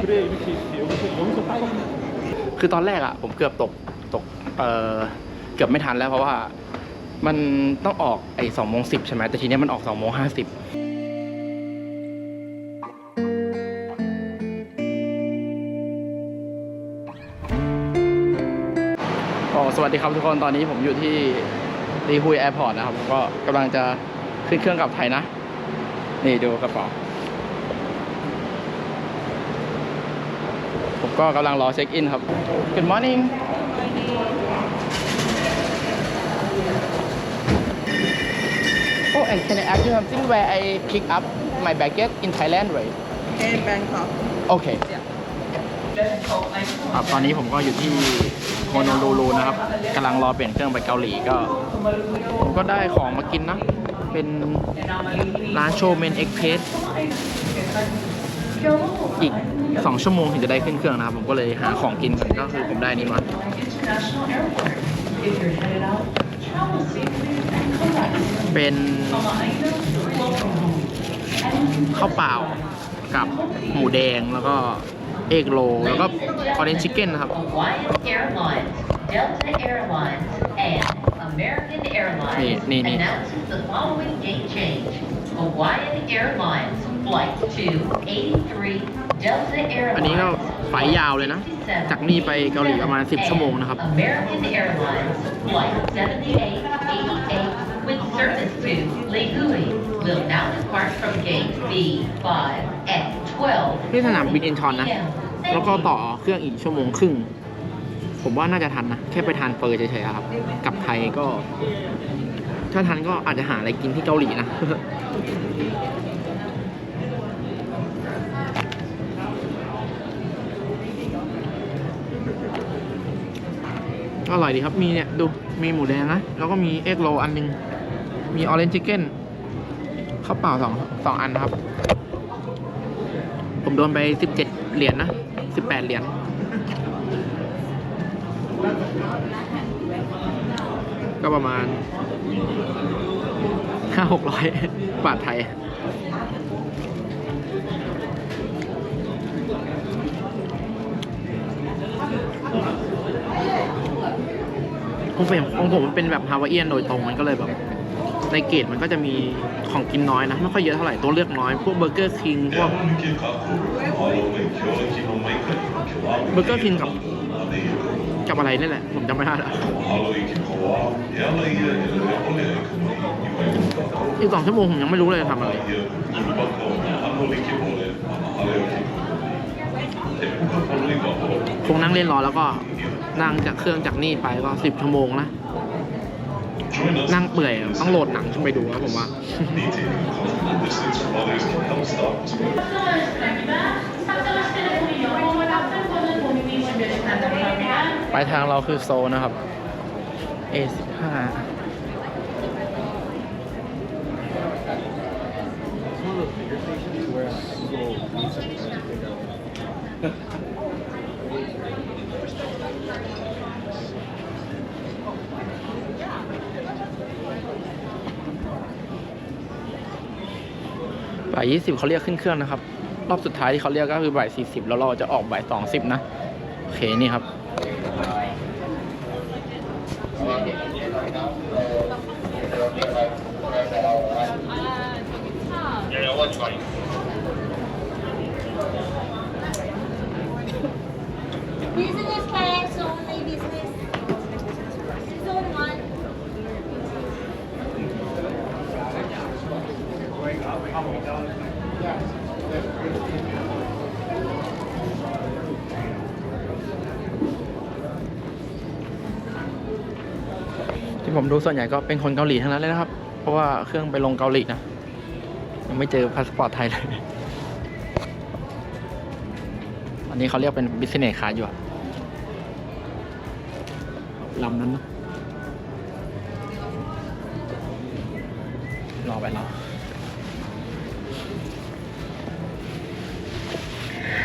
그래 이렇게 이렇게 여기서 여기서 따로 คือตอนแรกอะผมเกือบตกตกเออเกือบไม่ทันแล้วเพราะว่ามันต้องออกไอ้สองโมงสิบใช่ไหมแต่ทีเนี้ยมันออกสองโมงห้าสิบอ๋อสวัสดีครับทุกคนตอนนี้ผมอยู่ที่ลีฮุยแอร์พอร์ตนะครับผมก็กำลังจะขึ้นเครื่องกลับไทยนะ นี่ดูกระเป๋า ก็กำลังรอเช็คอินครับ Good morning Oh and can I ask you something where I pick up my baggage in Thailand right in Bangkok. โอเคครับตอนนี้ผมก็อยู่ที่โฮโนลูลูนะครับกำลังรอเปลี่ยนเครื่องไปเกาหลีก็ ผมก็ได้ของมากินนะ เป็นร้านโชเมนเอ็กเพสอีก 2 ชั่วโมงถึงจะได้ขึ้นเครื่องนะครับ ผมก็เลยหาของกินก่อนก็คือผมได้นี้มาเป็นข้าวเปล่ากับหมูแดงแล้วก็เอกโล แล้วก็คอเรนจ์ชิคเก้นนะครับนี่นี่นี่ Hawaiian Airlines Flight 283 อันนี้ก็ไฟยาวเลยนะ จากนี่ไปเกาหลีประมาณ 10 ชั่วโมงนะครับ with service to Lehui will now depart from gate B5 at 12ที่สนามบินอินชอนนะ แล้วก็ต่อเครื่องอีกชั่วโมงครึ่ง ผมว่าน่าจะทันนะ แค่ไปทานเฟอร์เฉยๆครับ กลับไทยก็ ถ้าทันก็อาจจะหาอะไรกินที่เกาหลีนะ ก็อร่อยดีครับ มีเนี่ยดูมีหมูแดงนะ แล้วก็มีเอ็กโรอันหนึง มีออเรนจิ c เก้นข้าวเปล่าสองสองอันนะครับ ผมโดนไปสิบเจ็ดเหรียญนะสิบแปดเหรียญก็ประมาณห้าหกร้อยบาทไทย ของผมของผมมันเป็นแบบฮาวายเอียนโดยตรงมันก็เลยแบบ ในเกตมันก็จะมีของกินน้อยนะ ไม่ค่อยเยอะเท่าไหร่ตัวเลือกน้อยพวกเบอร์เกอร์คิงพวกเบอร์เกอร์คิงกับกับอะไรนี่แหละผมจำไม่ได้ละอีกสองชั่วโมงผมยังไม่รู้เลยทำอะไรคงนั่งเล่นรอแล้วก็ นั่งจากเครื่องจากนี่ไปก็สิบชั่วโมงนะ นั่งเปื่อยต้องโหลดหนังขึ้นไปดูครับผมว่าปลายทางเราคือโซลนะครับ A15 บ่ายยี่สิบเขาเรียกขึ้นเครื่องนะครับ รอบสุดท้ายที่เขาเรียกก็คือบ่ายสี่สิบแล้วเราจะออกบ่ายสองสิบนะ โอเคนี่ครับ ผมดูส่วนใหญ่ก็เป็นคนเกาหลีทั้งนั้นเลยนะครับ เพราะว่าเครื่องไปลงเกาหลีนะยังไม่เจอพาสปอร์ตไทยเลย อันนี้เขาเรียกเป็นบิสเนสคาร์อยู่อะลำนั้นนะรอไปรอ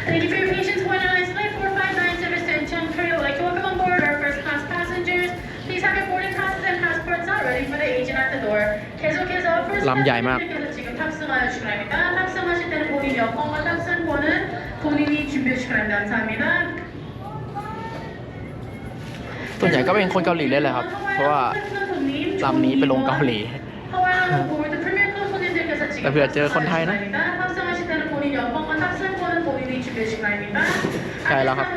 Thank ลำใหญ่มาก ส่วนใหญ่ก็เป็นคนเกาหลีเล่นเลยครับ เพราะว่าลำนี้ไปลงเกาหลี แต่เผื่อเจอคนไทยนะใช่แล้วครับ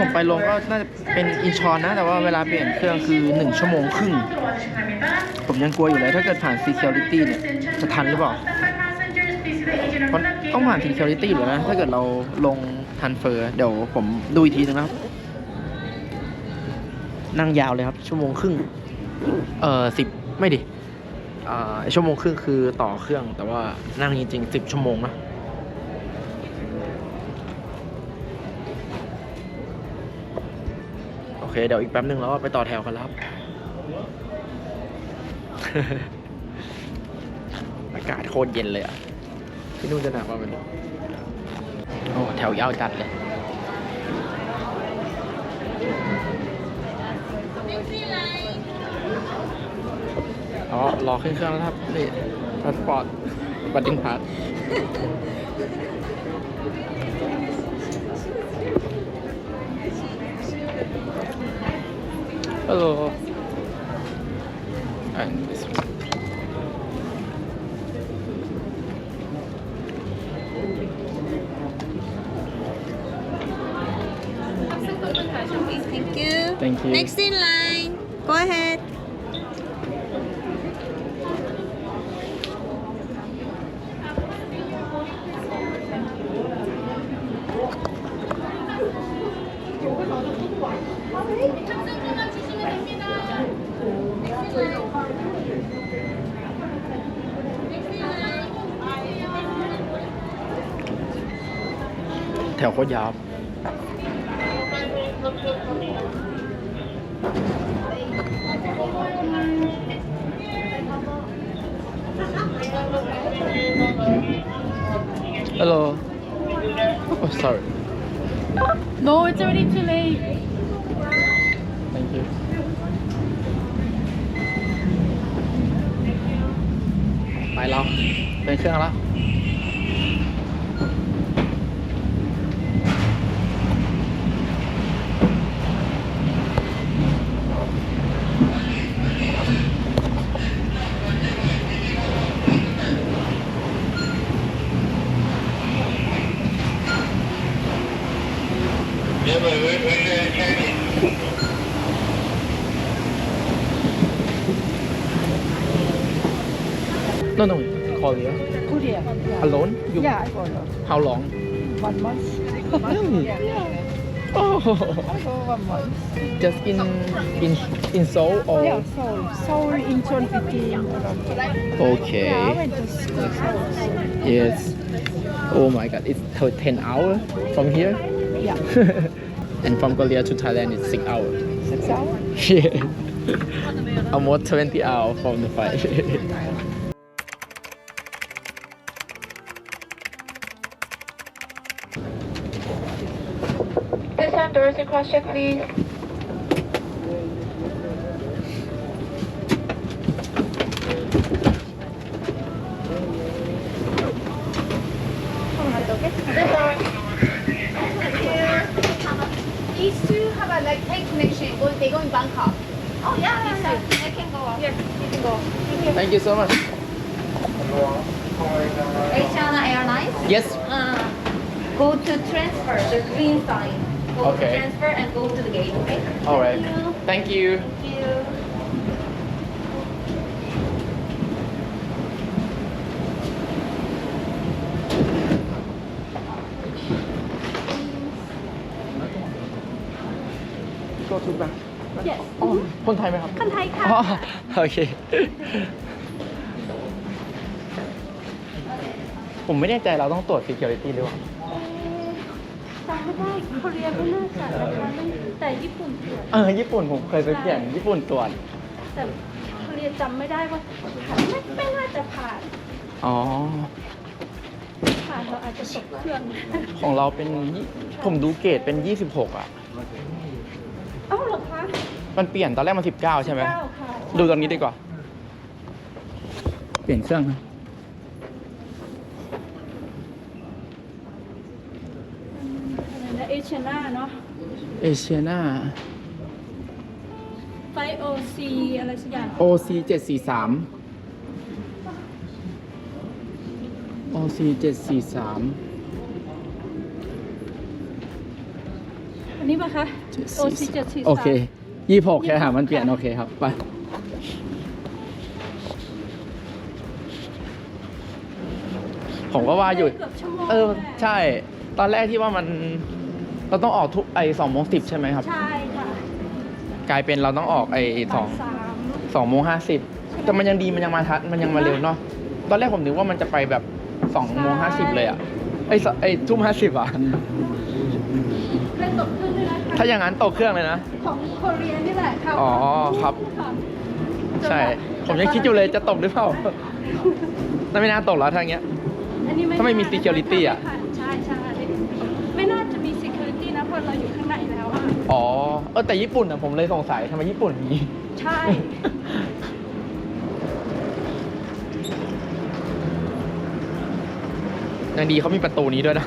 ผมไปลงก็น่าจะเป็นอินชอนนะ แต่ว่าเวลาเปลี่ยนเครื่องคือ 1 ชั่วโมงครึ่ง ผมยังกลัวอยู่เลยถ้าเกิดผ่าน security เนี่ย จะทันหรือเปล่าเพราะต้องผ่าน security หรือนะ ถ้าเกิดเราลงทันเฟอร์เดี๋ยวผมดูอีกทีนึงนะครับ นั่งยาวเลยครับ ชั่วโมงครึ่ง เอ่อสิบไม่ดิอ่าชั่วโมงครึ่งคือต่อเครื่อง แต่ว่านั่งจริงๆสิบชั่วโมงนะ เคเดี๋ยวอีกแป๊บนึงแล้วไปต่อแถวกันแล้วครับอากาศโคตรเย็นเลยอะที่นู่นจะหนักกว่ามันโอ้แถวยาวจัดเลยอ๋อรอขึ้นเครื่องแล้วครับนี่พาสปอร์ตบัตรดิ้งพาส Hello. And this one. Thank you. Thank you. Next in line. Go ahead. Thank you. แถวโคตรยาวฮัลโหล oh sorry No, it's already too late. thank you ไปแล้วเป็นเครื่องแล้ว No, no, Korea. Korea. Alone? You, Yeah, I go alone. How long? One month. Really? Yeah, Oh, I go one month. just in in in Seoul or? Yeah, Seoul. Seoul, Incheon, Beijing. Okay. Yeah, I went to school, Seoul. so- Yes. Oh my God, it's t- ten hour from here. Yeah, and from Korea to Thailand, it's six hours. six hours. Yeah. Almost twenty hour from the flight. This time doors and cross check please. This arm. These two have a like tight connection. Go, they go in Bangkok. Oh yeah, yeah, yeah. I can go. Here, you can go. Thank you so much. Asiana Airlines. Yes. Uh, go to transfer. The green sign. Go Okay. to transfer and go to the gate. Okay. All right. Thank you. Thank you. Thank you. Go to back. Yes. อ๋อคนไทยไหมครับ คนไทยค่ะ อ๋อ โอเค ผมไม่แน่ใจเราต้องตรวจ security หรือเปล่าจำ ไม่ได้เกาหลีก็น่าจะนะคะแต่ญี่ปุ่นตรวจเออญี่ปุ่นผมเคยไปเปลี่ยนญี่ปุ่นตรวจแต่เกาหลีจำไม่ได้ว่าผ่านไม่ไม่น่าจะผ่านอ๋อ ผ่านเราอาจจะตกเครื่องของเราเป็นยี่ผมดูเกรดเป็น 26 อะ เอ้าเหรอคะมันเปลี่ยนตอนแรกมันสิบเก้าใช่ไหม เก้าค่ะ ดูตรงนี้ดีกว่า เปลี่ยนเครื่องนะ อะไรนะเอเชียนาเนาะ เอเชียนา ไฟโอซีอะไรสักอย่าง OC เจ็ดสี่สาม OC เจ็ดสี่สามอันนี้ปะคะ โอซีเจ็ดสี่โอเคยี่หกแค่หามันเปลี่ยน โอเคครับ ไป ผมก็ว่าอยู่ เกือบชั่วโมงเออแหละใช่ ตอนแรกที่ว่ามัน เราต้องออกทุกไอสองโมงสิบใช่ไหมครับ ใช่ค่ะกลายเป็นเราต้องออกไอสองบ่ายสามสองโมงห้าสิบแต่มันยังดีมันยังมาทัดมันยังมาเร็วเนาะตอนแรกผมนึกว่ามันจะไปแบบสองโมงห้าสิบเลยอะไอสไอทุ่มห้าสิบอะเล่นตกเครื่องด้วยนะคะถ้าอย่างนั้นตกเครื่องเลยนะ ของโคเรียนี่แหละค่ะอ๋อครับะใช่ ผมยังคิดอยู่เลยจะตกหรือเปล่าแต่ไม่น่าตกแล้วถ้าอย่างเงี้ย อันนี้ถ้าไม่มีน่ security อะใช่ใช่ไม่น่าจะมี security นะเพราะเราอยู่ข้างในแล้ว อะอ๋อเออแต่ญี่ปุ่นอะผมเลยสงสัยทำไมญี่ปุ่นมี ใช่ ยังดีเขามีประตูนี้ด้วยนะ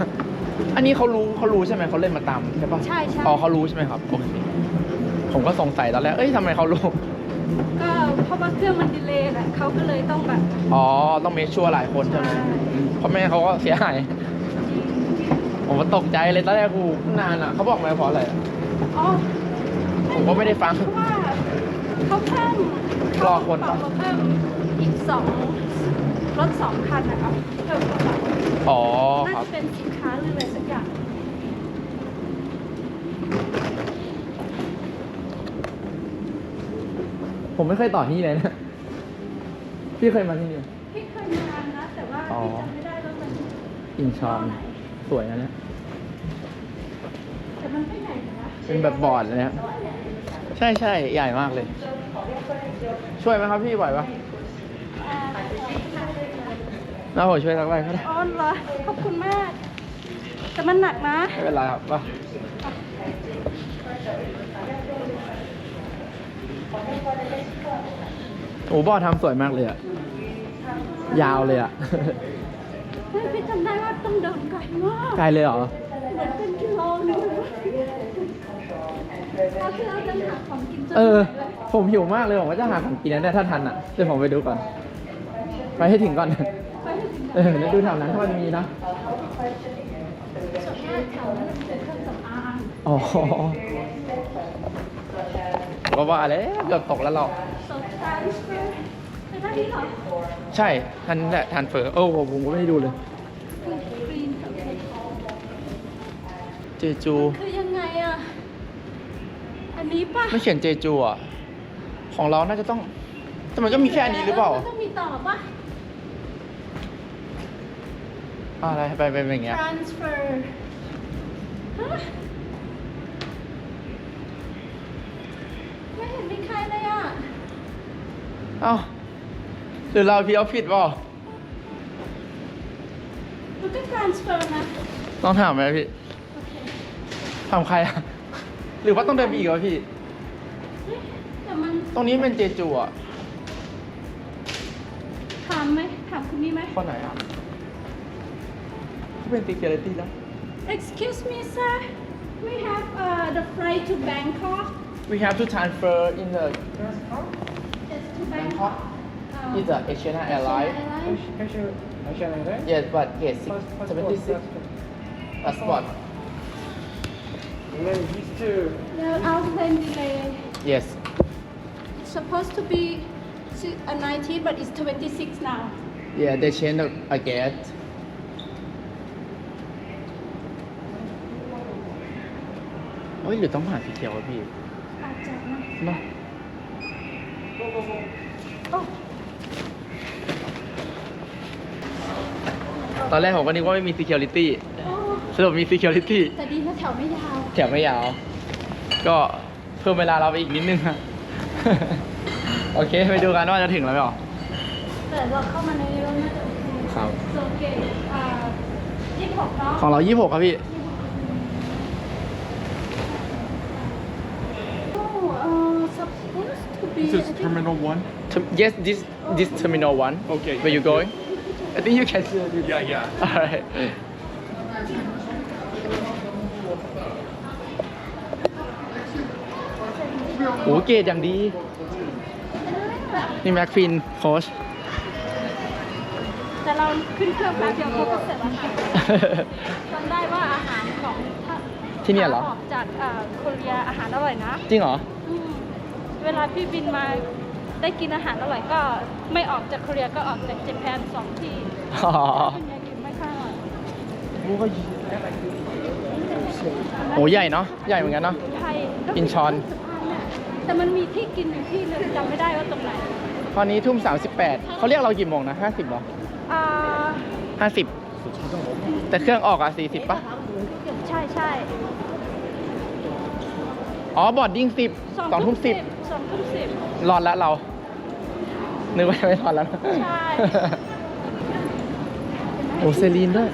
อันนี้เขารู้เขารู้ใช่ไหมเขาเล่นมาตามใช่ปะใช่ใช่ อ๋อเขารู้ใช่ไหมครับโอเคผมก็สงสัยตอนแรกเอ้ยทำไมเขารู้ ก็เพราะว่าเครื่องมันดีเลย์แหละเขาก็เลยต้องแบบ อ๋อ ต้องเมคชัวร์หลายคนใช่ไหมใช่ เพราะไม่งั้นเขาก็เสียหาย ผมก็ตกใจเลยตอนแรกกูนานอะเขาบอกมาเพราะอะไรอะ อ๋อผมก็ไม่ได้ฟัง เพราะว่าเขาเพิ่มรอคนปะ เขาเพิ่มอีกสองรถสองคันนะคะเพิ่มเข้าไปอ๋อน่าครับ จะเป็นสินค้าหรืออะไรสักอย่างผมไม่เคยต่อที่นี่เลยนะ พี่เคยมาที่นี่ไหมพี่เคยมานะแต่ว่าอ๋อพี่จำไม่ได้ว่ามันอินชอน สวยนะเนี่ยแต่มันไม่ใหญ่นะ เป็นแบบบอร์ดเลยนะครับใช่ใช่ใหญ่มากเลย ช่วยไหมครับพี่ไหวปะแล้วผมช่วยสักใบก็ได้อ๋อเหรอขอบคุณมาก แต่มันหนักนะไม่เป็นไรครับปะโอ้บอร์ดทำสวยมากเลยอะยาวเลยอะเฮ้ยพี่จำได้ว่าต้องเดินไกลมากไกลเลยเหรอ เหมือนเป็นกิโลนึงเราคือเราจะหาของกินจนเออเหนื่อยเลยผมหิวมากเลยผมว่าจะหาของกินนะเนี่ยถ้าทันอะเดี๋ยวผมไปดูก่อน ไปให้ถึงก่อน ไปให้ถึงเออแล้วดูแถวนั้นถ้ามันมีนะส่วนมากแถวนั้นมันเป็นเครื่องสำอางอ๋อผมก็ว่าแล้วเกือบตกแล้วเราโซทานสเฟอร์เป็นท่านี้เหรอ ใช่ทันแหละทันเฟอร์โอ้โหผมก็ไม่ได้ดูเลย กรีนกับ เจจู คือยังไงอะ อันนี้ป่ะไม่เขียนเจจูอะ ของเราน่าจะต้อง แต่มันก็มีแค่อันนี้หรือเปล่า มันต้องมีต่อป่ะ อะไรไปเป็นอย่างเงี้ย transfer ฮะไม่เห็นมีใครเลยอะ เอ้าหรือเราพี่เอาผิดเปล่ามันก็ transfer นะ ต้องถามไหมพี่ ถามใครอะหรือว่าต้องเดินไปอีกวะพี่ เฮ้ยแต่มันตรงนี้เป็นเจจูอะถามไหมถามคุณนี่ไหม คนไหนอะเขาเป็น security แล้ว Excuse me sir we have uh, the flight to Bangkok we have to transfer in the yes to Bangkok uh, it's a Asian airline Airlines. yes but gate six seventy six passport the outland delay yes it's supposed to be si- uh, 19 but it's 26 now yeah they change the a gate เฮ้ยหรือต้องผ่านสีเขียววะพี่ อาจจะนะ เนาะโอ้ตอนแรกผมก็นึกว่าไม่มี security โอ้ สรุปมี security แต่ดีนะแถวไม่ยาวแถวไม่ยาว ก็เพิ่มเวลาเราไปอีกนิดนึงครับโอเค ไปดูกันว่าจะถึงแล้วไหมหรอแต่เราเข้ามาในรถน่าจะโอเคครับโอเคอ่ยี่สิบหกเนาะของเรา 26 ครับพี่ This is Terminal one yes this this terminal one Okay. where you going I think you can. Yeah, yeah. alright อ้เกรดอย่างดี นี่แม็กฟินโค้ชแต่เราขึ้นเครื่องแป๊บเดียวเขาก็เสร็จแล้วค่ะจำได้ว่าอาหารของถ้าที่เนี่ยเหรอออกจากเอ่อโคเรียอาหารอร่อยนะ จริงเหรออืมเวลาพี่บินมาได้กินอาหารอร่อยก็ไม่ออกจากโคเรียก็ออกจากเจแปนสองที่อ๋อเป็นไงกินไม่ค่อยอร่อยโอ้ใหญ่เนาะ ใหญ่เหมือนกันเนาะ ไทยก็อินชอน แต่มันมีที่กินอยู่ที่นึงจำไม่ได้ว่าตรงไหนตอนนี้ทุ่ม 38เขาเรียกเรากี่โมงนะ 50เหรออ่า50 แต่เครื่องออกอะ 40ปะใช่ใช่อ๋อบอร์ดดิ้ง10 2ทุ่มสองทุ่มสิบ10รอดแล้วเรา นึกว่าจะไม่รอดแล้วนะใช่โอ้เซรีนด้วย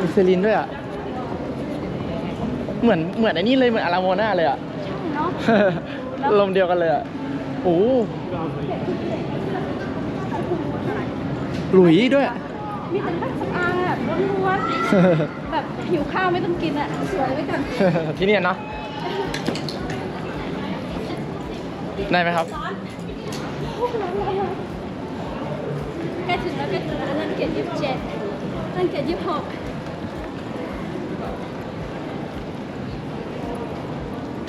มีเซรีนด้วยอะ เหมือนเหมือนไอ้นี่เลยเหมือนอาราโมนาเลยอะ เนาะ ลมเดียวกันเลยอะโอ้หลุยด้วยอะมีแต่เครื่องสำอางอะล้วนๆแบบหิวข้าวไม่ต้องกินอะสวยไว้ก่อนที่เนี่ยเนาะได้ไหมครับใกล้ถึงแล้วใกล้ถึงแล้วอันนั้นเกียรติยี่สิบเจ็ดอันนั้นเกียรติยี่สิบหก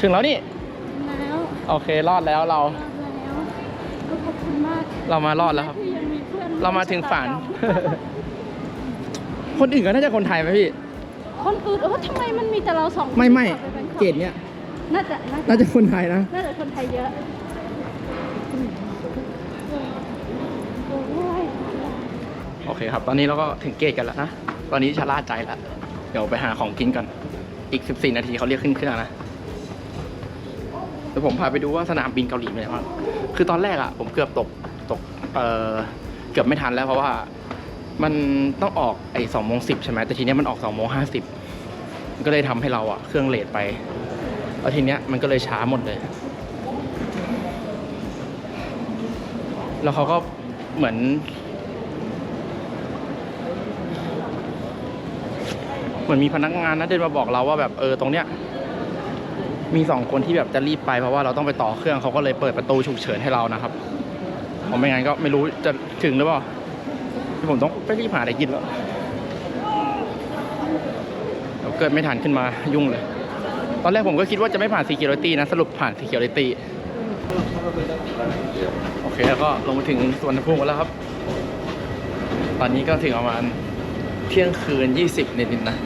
ถึงแล้วนี่แล้ว โอเครอดแล้วเรา แล้วขอบคุณมากเรามารอดแล้วครับ ที่ยังมีเพื่อนเรามาถึงฝัน คนอื่นก็น่าจะคนไทยไหมพี่ คนอื่นเออทำไมมันมีแต่เราสองคนไม่ไม่ที่ขับปแบงคอกเกรดเนี้ยน่าจะน่าน่าจะจะคนไทยนะ น่าจะคนไทยเยอะโอ้ยโอเคครับ ตอนนี้เราก็ถึงเกตกันแล้วนะ ตอนนี้ชะล่าใจแล้ว เดี๋ยวไปหาของกินกัน อีก 14 นาทีเขาเรียกขึ้นเครื่องนะ เดี๋ยวผมพาไปดูว่าสนามบินเกาหลีเป็นยังไงบ้างคือตอนแรกอะผมเกือบตกตกเออเกือบไม่ทันแล้วเพราะว่ามันต้องออกไอ้สองโมงสิบใช่ไหมแต่ทีเนี้ยมันออกสองโมงห้าสิบก็เลยทำให้เราอะเครื่องเลทไปแล้วทีเนี้ยมันก็เลยช้าหมดเลย แล้วเขาก็เหมือน เหมือนมีพนักงานนะเดินมาบอกเราว่าแบบเออตรงเนี้ย มีสองคนที่แบบจะรีบไปเพราะว่าเราต้องไปต่อเครื่องเขาก็เลยเปิดประตูฉุกเฉินให้เรานะครับเพราะไม่งั้นก็ไม่รู้จะถึงหรือเปล่าที่ผมต้องไปรีบหาอะไรกินแล้วเดี๋ยวเกิดไม่ทันขึ้นมายุ่งเลย ตอนแรกผมก็คิดว่าจะไม่ผ่าน security นะสรุปผ่าน security โอเคแล้วก็ลงมาถึงสวนภูมิแล้วครับ ตอนนี้ก็ถึงประมาณเที่ยงคืน 20นิดๆนะ